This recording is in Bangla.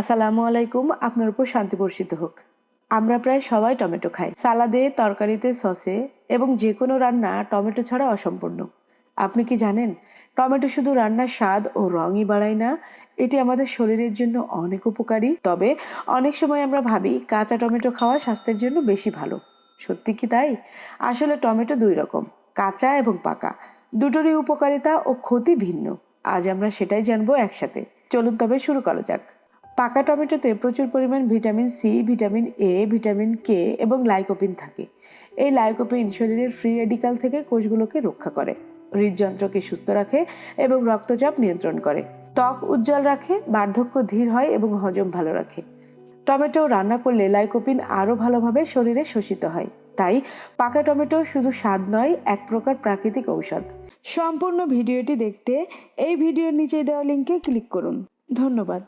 আসসালামু আলাইকুম, আপনার উপর শান্তি বর্ষিত হোক। আমরা প্রায় সবাই টমেটো খাই। সালাদে, তরকারিতে সসে এবং যে কোনো রান্না টমেটো ছাড়া অসম্পূর্ণ। আপনি কি জানেন, টমেটো শুধু রান্নার স্বাদ ও রঙই বাড়ায় না, এটি আমাদের শরীরের জন্য অনেক উপকারী। তবে অনেক সময় আমরা ভাবি, কাঁচা টমেটো খাওয়া স্বাস্থ্যের জন্য বেশি ভালো। সত্যি কি তাই? আসলে টমেটো দুই রকম, কাঁচা এবং পাকা। দুটোরই উপকারিতা ও ক্ষতি ভিন্ন। আজ আমরা সেটাই জানব একসাথে। চলুন তবে শুরু করা যাক। পাকা টমেটোতে প্রচুর পরিমাণ vitamin C, vitamin A, vitamin K এবং লাইকোপিন থাকে। এই লাইকোপিন শরীরের ফ্রি রেডিকাল থেকে কোষগুলোকে রক্ষা করে, হৃদযন্ত্রকে সুস্থ রাখে এবং রক্তচাপ নিয়ন্ত্রণ করে। ত্বক উজ্জ্বল রাখে, বার্ধক্য ধীর হয় এবং হজম ভালো রাখে। টমেটো রান্না করলে লাইকোপিন আরও ভালোভাবে শরীরে শোষিত হয়। তাই পাকা টমেটো শুধু স্বাদ নয়, এক প্রকার প্রাকৃতিক ঔষধ। সম্পূর্ণ ভিডিওটি দেখতে এই ভিডিওর নিচে দেওয়া লিঙ্কে ক্লিক করুন। ধন্যবাদ।